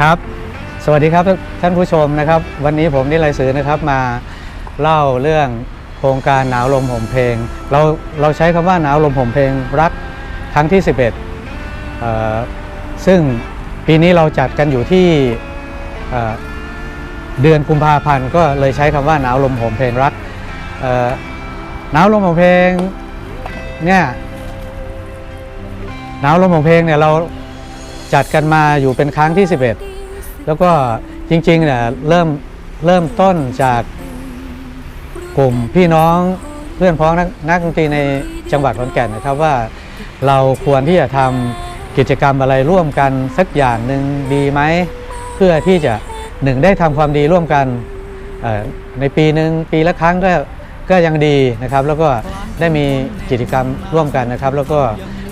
ครับ สวัสดีครับท่านผู้ชมนะครับ วันนี้ผมนิรัยสือนะครับมาเล่าเรื่องโครงการหนาวลมห่มเพลง เราเราใช้คำว่าหนาวลมห่มเพลงรักครั้งที่ 11เอ่อซึ่งปีนี้เราจัดกันอยู่ที่เอ่อเดือนกุมภาพันธ์ก็เลยใช้คำว่าหนาวลมห่มเพลงรักเอ่อหนาวลมห่มเพลงเนี่ยหนาวลมห่มเพลงเนี่ยเรา จัดกันมาอยู่เป็นครั้งที่ 11 แล้วก็จริงๆเนี่ยเริ่มเริ่มต้นจากกลุ่มพี่น้องเพื่อนพ้องนักนักดนตรีในจังหวัดขอนแก่นนะครับว่าเราควรที่จะทำกิจกรรมอะไรร่วมกันสักอย่างหนึ่งดีไหม เพื่อที่จะหนึ่งได้ทำความดีร่วมกันในปีหนึ่งปีละครั้งก็ก็ยังดีนะครับ แล้วก็ได้มีกิจกรรมร่วมกันนะครับ แล้วก็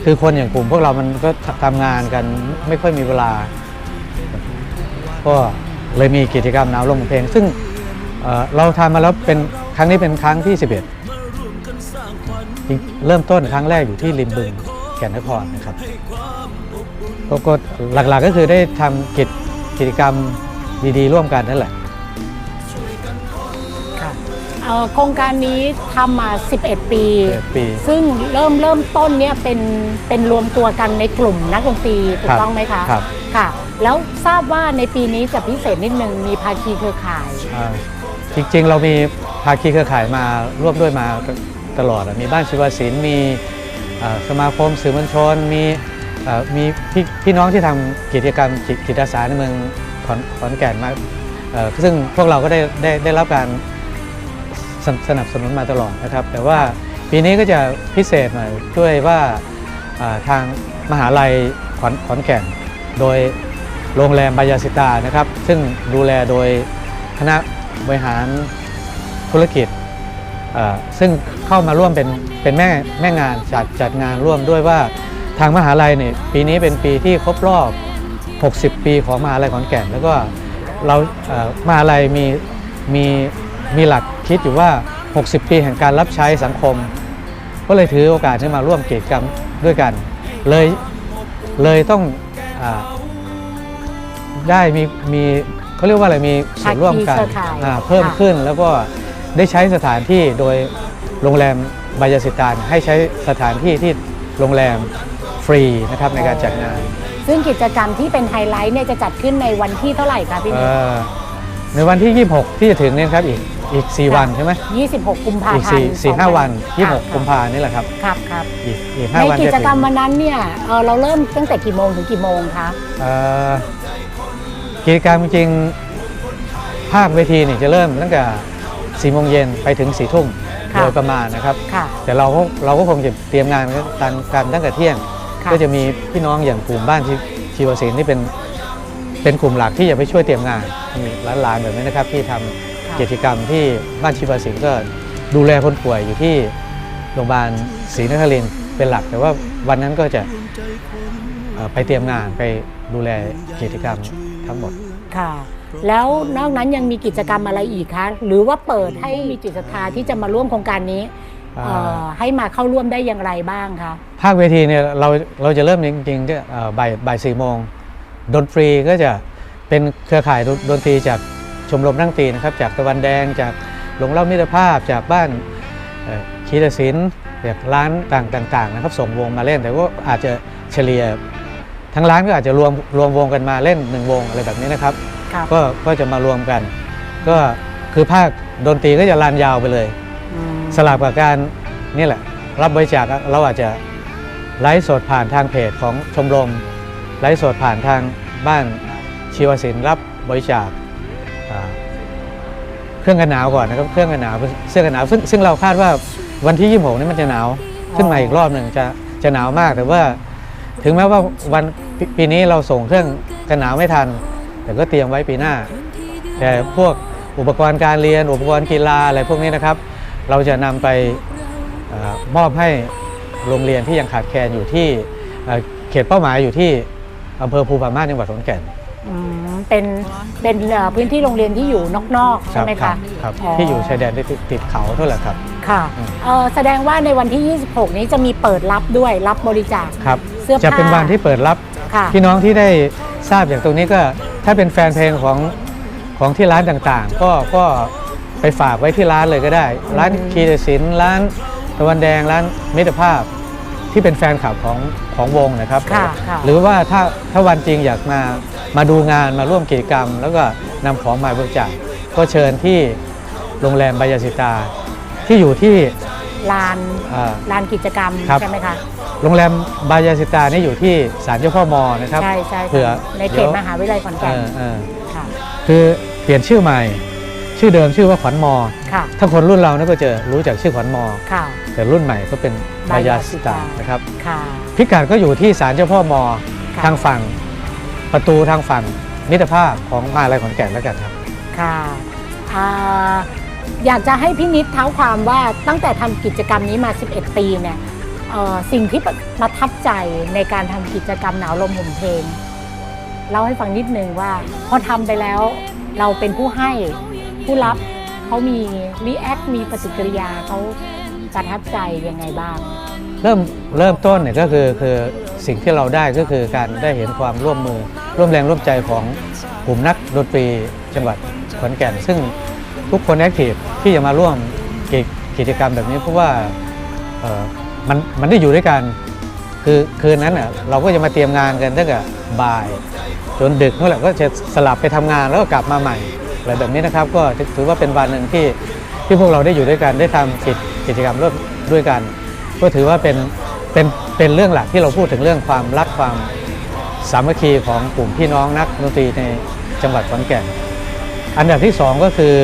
คือคนอย่างกลุ่มพวกเรามันก็ทำงานกันไม่ค่อยมีเวลา ก็เลยมีกิจกรรมหนาวลมเพลง ซึ่งเเราทำมาแล้วเป็นครั้งนี้เป็นครั้งที่ 11 เริ่มต้นครั้งแรกอยู่ที่ริมบึงแก่นนครนะครับก็หลักๆก็คือได้ทำกิจกิจกรรมดีๆ ร่วมกันนั่นแหละ เอ่อโครงการนี้ทำมา 11 ปี 11ปีซึ่งเริ่มเริ่มต้นเนี่ยเป็นเป็นรวมตัวกันในกลุ่มนักดนตรีถูครักบต้องไหมคะครับ ค่ะ แล้วทราบว่าในปีนี้จะพิเศษนิดนึงมีภาคีเครือข่าย อ่าจริงๆ เรามีภาคีเครือข่ายมาร่วมด้วยมาตลอดอะมีบ้านชีวศิลป์มีอ่าสมาคมสื่อมวลชน มีอ่ามีพี่พี่น้องที่ทำกิจกรรมจิตจิตอาสาในเมืองขอนขอนแก่นมาเอ่อซึ่งพวกเราก็ได้ได้ได้รับการ สนสนับสนุนมาตลอดนะครับ แต่ว่าปีนี้ก็จะพิเศษหน่อยด้วยว่าทางมหาลัยขอนขอนแก่น โดยโรงแรมบายาสิตานะครับ ซึ่งดูแลโดยคณะบริหารธุรกิจ ซึ่งเข้ามาร่วมเป็นเป็นแม่แม่งานจัดจัดงานร่วมด้วยว่าทางมหาลัยเนี่ยปีนี้เป็นปีที่ครบรอบ 60 ปีของมหาลัยขอนแก่น แล้วก็เรามหาลัยมีมี มีหลักคิดอยู่ว่า 60 ปีแห่งการรับใช้สังคม ก็เลยถือโอกาสที่มาร่วมกิจกรรมด้วยกัน เลยเลยต้องอาได้มีมีเขาเรียกว่าอะไรมีส่วนร่วมกันภาคีเครือข่ายอ่าเพิ่มค่ะขึ้นแล้วก็ได้ใช้สถานที่โดยโรงแรมบายาสิตานให้ใช้สถานที่ที่โรงแรมฟรีนะครับในการจัดงาน ซึ่งกิจกรรมที่เป็นไฮไลท์เนี่ยจะจัดขึ้นในวันที่เท่าไหร่คะพี่เอ่นิดอในวันที่ 26 ที่จะถึงเนี่ยครับอีก อีก 4 วันใช่ไหม26 กุมภาอีกพันธ์4 4 5วันค่ะ26 กุมภานี่แหละครับ ครับครับอีกอีกใน5วันกิจะจถึงกรรมวันนั้นเนี่ยเอ่อเราเริ่มตั้งแต่กี่โมงถึงกี่โมงคะ เอ่อกิจกรรมจริงๆภาคเวทีนี่จะเริ่มตั้งแต่4โมงเย็นไปถึง4ทุ่มค่ะ โดยประมาณนะครับ ค่ะ แต่เราก็เราก็คงจะเตรียมงานกันกันตั้งแต่เที่ยง ค่ะ ก็จะมีพี่น้องอย่างกลุ่มบ้านชีชีวศิลป์ที่เป็นเป็นกลุ่มหลักที่จะไปช่วยเตรียมงานมีหลานๆแบบนี้นะครับที่ทำ กิจกรรมที่บ้านชีวศิลป์ก็ดูแลคนป่วยอยู่ที่โรงพยาบาลศรีนครินทร์เป็นหลัก แต่ว่าวันนั้นก็จะเอ่อไปเตรียมงานไปดูแลกิจกรรมทั้งหมดค่ะ แล้วนอกนั้นยังมีกิจกรรมอะไรอีกคะหรือว่าเปิดให้มีจิตศรัทธาที่จะมาร่วมโครงการนี้อ่าเอ่อให้มาเข้าร่วมได้อย่างไรบ้างคะภาคเวทีเนี่ยเราเราจะเริ่มจริงๆก็เอ่อบ่ายบ่ายสี่โมงดนตรีก็จะเป็นเครือข่ายดนดนตรีจาก ชมรมนั่งตรีนะครับ จากตะวันแดงจากหลงเล่ามิตรภาพจากบ้านเอ่อคีตศิลป์จากร้านต่างๆนะครับ ส่งวงมาเล่น แต่ว่าอาจจะเฉลี่ยทั้งร้านก็อาจจะรวมรวมวงกันมาเล่นหนึ่งวงอะไรแบบนี้นะครับครับก็ก็จะมารวมกัน ก็คือภาคดนตรีก็จะลานยาวไปเลยอืมสลับกับการนี่แหละ รับบริจาคเราอาจจะไลฟ์สดผ่านทางเพจของชมรมไลฟ์สดผ่านทางบ้านชีวศิลป์รับบริจาคอ่า เครื่องกันหนาวก่อนนะครับเครื่องกันหนาวเสื้อกันหนาวซึ่งซึ่งเราคาดว่าวันที่ 26นี่มันจะหนาวขึ้นมาอีกรอบหนึ่งจะจะหนาวมากแต่ว่า ถึงแม้ว่าวันปปีนี้เราส่งเครื่องกันหนาวไม่ทัน แต่ก็เตรียมไว้ปีหน้า แต่พวกอุปกรณ์การเรียนอุปกรณ์กีฬาอะไรพวกนี้นะครับ เราจะนำไปเออมอบให้โรงเรียนที่ยังขาดแคลนอยู่ที่เอ่อเขตเป้าหมายอยู่ที่อำเภอภูผาม่านจังหวัดขอนแก่นอืม เป็นเป็นเอ่อพื้นที่โรงเรียนที่อยู่นอกๆใช่ไหมครัคะบครับที่อยู่ชายแดนติดติดเขาเท่าไหร่ครับ ค่ะอืม เอ่อแสดงว่าในวันที่ 26 นี้จะมีเปิดรับด้วยรับบริจาค ครับ เสื้อผ้า จะเป็นวันที่เปิดรับค่ะ พี่น้องที่ได้ทราบจากตรงนี้ก็ ถ้าเป็นแฟนเพลงของของที่ร้านต่างๆ ก็ก็ไปฝากไว้ที่ร้านเลยก็ได้ ร้านคีรศิลป์ร้านตะวันแดงร้านมิตรภาพ ที่เป็นแฟนคลับของของวงนะครับค่ะค่ะหรือว่าถ้าถ้าวันจริงอยากมามาดูงานมาร่วมกิจกรรม แล้วก็นำของมาบริจาคก็เชิญที่โรงแรมบายาสิตา ที่อยู่ที่ ลานอ่าลานกิจกรรมครับ ใช่ไหมคะ โรงแรมบายาสิตานี่อยู่ที่ศาลเจ้าพ่อมอนะครับใช่ใช่เผื่อในเขดี๋ตยวมหาวิทยาลัยขอนเอแก่นอเออค่ะคือเปลี่ยนชื่อใหม่ ชื่อเดิมชื่อว่าขวัญมอ ค่ะถ้าคนรุ่นเราเนี่ยก็จะรู้จักชื่อขวัญมอ ค่ะแต่รุ่นใหม่ก็เป็น บายาสิตาบายาสิตานนะครับค่ะพิกัดก็อยู่ที่ศาลเจ้าพ่อมอค่ะทางฝั่งประตูทางฝั่งมิตรภาพของมหาลัยขอนแก่นแล้วกันครับค่ะอ่าอยากจะให้พี่นิดเท้าความว่าตั้งแต่ทำกิจกรรมนี้มา 11 ปีเนี่ยเอ่อสิ่งที่ประทับใจในการทำกิจกรรมหนาวลมห่มเพลงเล่าให้ฟังนิดนึงว่า พอทำไปแล้วเราเป็นผู้ให้ผู้รับเขามีรีแอคมีปฏิกิริยาเขา ประทับใจยังไงบ้าง เริ่มเริ่มต้นเนี่ยก็คือคือสิ่งที่เราได้ก็คือการได้เห็นความร่วมมือ ร่วมแรงร่วมใจของกลุ่มนักดนตรีจังหวัดขอนแก่น ซึ่งทุกคนแอคทีฟที่จะมาร่วมกิจกรรมแบบนี้เพราะว่ามันมันได้อยู่ด้วยกันคือคืนนั้นน่ะเราก็จะมาเตรียมงานกันตั้งแต่บ่าย จนดึกเมื่อไหร่ก็จะสลับไปทำงานแล้วก็กลับมาใหม่อะไรแบบนี้นะครับ ก็ถือว่าเป็นวันหนึ่งที่ ที่พวกเราได้อยู่ด้วยกันได้ทำกิจกรรมร่วมด้วยกัน ก็ถือว่าเป็นเป็นเป็นเรื่องหลักที่เราพูดถึงเรื่องความรักความสามัคคีของกลุ่มพี่น้องนักดนตรีในจังหวัดขอนแก่น อันดับที่สองก็คือ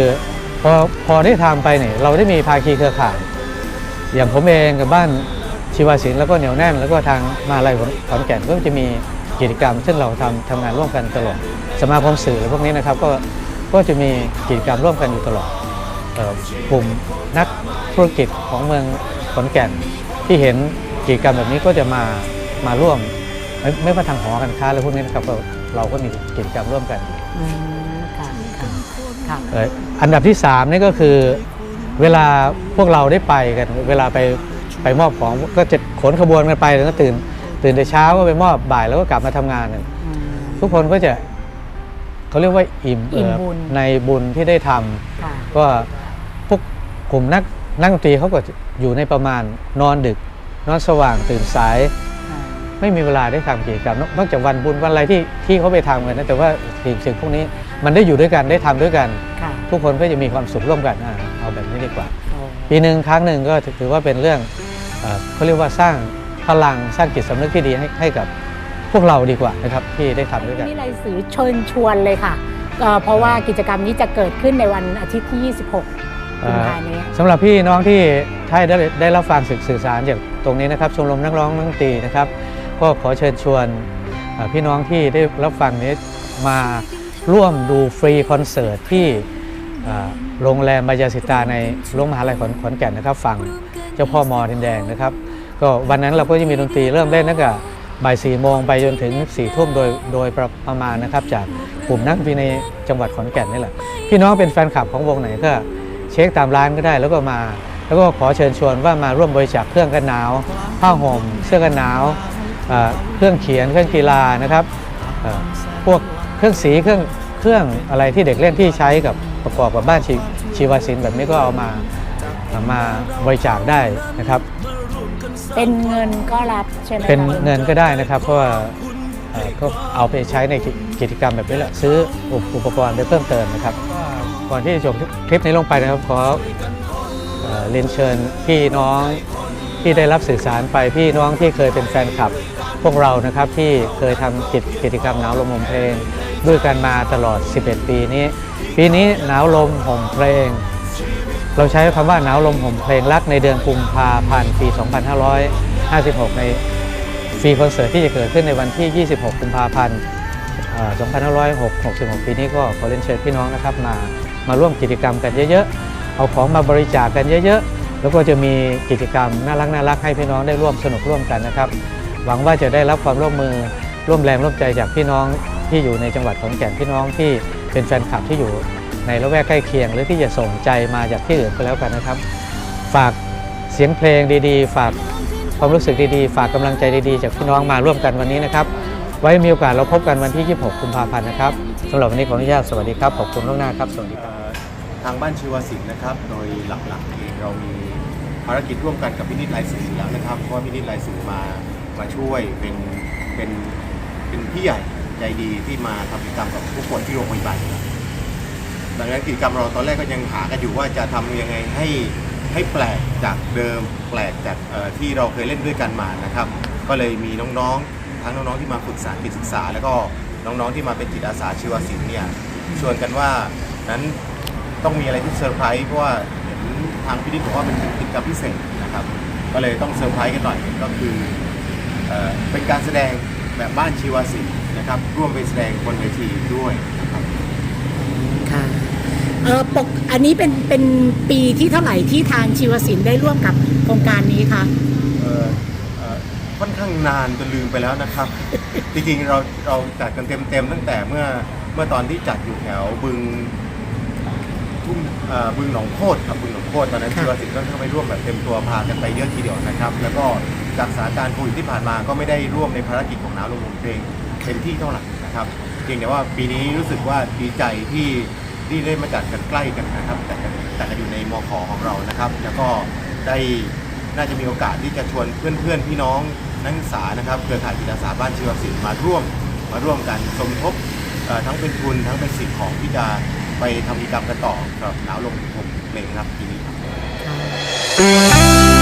พอพอได้ทำไปเนี่ยเราได้มีภาคีเครือข่าย อย่างผมเองกับบ้านชีวศิลป์แล้วก็เหนียวแน่น แล้วก็ทางมาลัยขอนแก่นก็จะมีกิจกรรม ซึ่งเราทำทำงานร่วมกันตลอด สมาคมสื่อพวกนี้นะครับก็ก็จะมีกิจกรรมร่วมกันอยู่ตลอด กลุ่มนักธุรกิจของเมืองขอนแก่น ที่เห็นกิจกรรมแบบนี้ก็จะมามาร่วม ไม่ไม่ว่าทางหอการค้าอะไรพวกนี้นะครับก็เราก็มีกิจกรรมร่วมกันอืมค่ะค่ะค่ะเอ่ออันดับที่3นี่ก็คือเวลาพวกเราได้ไปกัน เวลาไปไปมอบของก็จะขนขบวนกันไปแล้วก็ตื่น ตื่นแต่เช้าก็ไปมอบบ่ายแล้วก็กลับมาทำงานกัน อืม ทุกคนก็จะเขาเรียกว่าอิ่มอิ่มเอิบบุญ ในบุญที่ได้ทำค่ะ ก็พว กกลุ่มนักนักดนตรีเขาก็อยู่ในประมาณนอนดึก นอนสว่างตื่นสายอ่าไม่มีเวลาได้ทำกิจกรรมนอกนอกจากวันบุญวันอะไรที่ที่เขาไปทำกันนะแต่ว่าสิ่งสิ่งพวกนี้มันได้อยู่ด้วยกันได้ทำด้วยกัน ค่ะทุกคนก็จะมีความสุขร่วมกันอ่าเอาแบบนี้ดีกว่า โอ้ปีหนึ่งครั้งหนึ่งก็ถือว่าเป็นเรื่องเอ่อเขาเรียกว่าสร้างพลังสร้างจิตสำนึกที่ดีให้ให้กับพวกเราดีกว่านะครับที่ได้ทำด้วยกัน นี่เลยสื่อเชิญชวนเลยค่ะเอ่อเพราะว่ากิจกรรมนี้จะเกิดขึ้นในวันอาทิตย์ที่ 26กุมภาพันธ์นี้ สำหรับพี่น้องที่ถ้าได้ได้รับฟังสื่อสารจากตรงนี้นะครับชมรมนักร้องนักดนตรีนะครับ ก็ขอเชิญชวนพี่น้องที่ได้รับฟังนี้มาร่วมดูฟรีคอนเสิร์ตที่โรงแรมบายาสิตาในโรงมหาลัยขอนแก่นนะครับฝั่งเจ้าพ่อมอดินแดงนะครับ ก็วันนั้นเราก็จะมีดนตรีเริ่มเล่นตั้งแต่บ่ายสี่โมงไปจนถึง4ี่ทุ่มโดยโดยประมาณนะครับ จากกลุ่มนักดนตรีในจังหวัดขอนแก่นนี่แหละพี่น้องเป็นแฟนคลับของวงไหนก็ ช็คตามร้านก็ได้แล้วก็มา แล้วก็ขอเชิญชวนว่ามาร่วมบริจาคเครื่องกันหนาว ผ้าห่ม เสื้อกันหนาวเอ่อเครื่องเขียนเครื่องกีฬานะครับเอ่อพวกเครื่องสีเครื่องเครื่องอะไรที่เด็กเล่นที่ใช้กับประกอบกับบ้านชีชีวศิลป์แบบนี้ก็เอามาเอามาบริจาคได้นะครับ เป็นเงินก็รับใช่ไหมคะเป็นเงินก็ได้นะครับ เพราะว่าเอ่อก็เอาไปใช้ในกิกิจกรรมแบบนี้แหละซื้ออุปอุปกรณ์ไปเพิ่มเติมนะครับ ก่อนที่จะจบคลิปนี้ลงไปนะครับขอเรียนเชิญพี่น้องที่ได้รับสื่อสารไปพี่น้องที่เคยเป็นแฟนคลับ พวกเรานะครับที่เคยทำกิจกิจกรรมหนาวลมห่มเพลง ด้วยกันมาตลอด 11 ปีนี้ ปีนี้หนาวลมห่มเพลง เราใช้คำว่าหนาวลมห่มเพลงรักในเดือนกุมภาพันธ์ปี 2556 ในฟรีคอนเสิร์ตที่จะเกิดขึ้นในวันที่ 26 กุมภาพันธ์เอ่อ2566 ปีนี้ก็ขอเรียนเชิญพี่น้องนะครับมา มาร่วมกิจกรรมกันเยอะๆ เอาของมาบริจาคกันเยอะๆ แล้วก็จะมีกิจกรรมน่ารักน่ารักให้พี่น้องได้ร่วมสนุกร่วมกันนะครับ หวังว่าจะได้รับความร่วมมือร่วมแรงร่วมใจจากพี่น้องที่อยู่ในจังหวัดขอนแก่นพี่น้องที่เป็นแฟนคลับที่อยู่ในละแวกใกล้เคียง หรือที่จะส่งใจมาจากที่อื่นก็แล้วกันนะครับ ฝากเสียงเพลงดีๆ ฝากความรู้สึกดีๆ ฝากกำลังใจดีๆ จากพี่น้องมาร่วมกันวันนี้นะครับ ไว้มีโอกาสเราพบกันวันที่ 26 กุมภาพันธ์นะครับสำหรับวันนี้ขออนุญาตสวัสดีครับ ขอบคุณล่วงหน้าครับ สวัสดีครับ ทางบ้านชีวศิลป์นะครับ โดยหลักๆเองเรามีภารกิจร่วมกันกับพินิจลายสื่อแล้วนะครับเพราะว่าพินิจลายสื่อมามาช่วยเป็นเป็นเป็นพี่ใหญ่ใจดีที่มาทำกิจกรรมกับผู้ป่วยที่โรงพยาบาลครับดังนั้นกิจกรรมเราตอนแรกก็ยังหากันอยู่ว่าจะทำยังไงให้ให้แปลกจากเดิมแปลกจากที่เราเคยเล่นด้วยกันมานะครับ ก็เลยมีน้องๆ ทั้งน้องๆที่มาฝึกษากิจศึกษา แล้วก็น้องๆที่มาเป็นจิตอาสาชีวศิลป์เนี่ยชวนกันว่านั้น ต้องมีอะไรที่เซอร์ไพรส์เพราะว่าเห็นทางพี่ดิษบอกว่าเป็นกิจกรรมพิเศษนะครับ ก็เลยต้องเซอร์ไพรส์กันหน่อยก็คือเอ่อเป็นการแสดงแบบบ้านชีวศิลป์นะครับร่วมไปแสดงบนเวทีด้วยนะครับ ค่ะเออปกอันนี้เป็นเป็นปีที่เท่าไหร่ที่ทางชีวศิลป์ได้ร่วมกับโครงการนี้คะ เอ่อเอ่อค่อนข้างนานจนลืมไปแล้วนะครับ จริงๆเราเราจัดกันเต็มๆตั้งแต่เมื่อเมื่อตอนที่จัดอยู่แถวบึง ทุ่งเอ่อบึงหนองโคตรครับบึงหนองโคตรตอนนั้นค่ะชีวศิลป์ก็เข้าไปร่วมแบบเต็มตัวพากันไปเยอะทีเดียวนะครับ แล้วก็จากสถานการณ์โควิดที่ผ่านมาก็ไม่ได้ร่วมในภารกิจของน้ำลงเพลงเต็มที่เท่าไหร่นะครับเพียงแต่ว่าปีนี้รู้สึกว่าดีใจที่ที่ได้มาจัดกันใกล้กันนะครับจัดกันจัดกันอยู่ในมขของเรานะครับ แล้วก็ได้น่าจะมีโอกาสที่จะชวนเพื่อนๆ พี่น้องนักศึกษานะครับเครือข่ายจิตอาสาบ้านชีวศิลป์มาร่วมมาร่วมกันสมทบเอ่อทั้งเป็นทุนทั้งเป็นสิ่งของที่จะ ไปทำกิจกรรมกันต่อครับหนาวลงผมเพลงครับทีนี้ครับ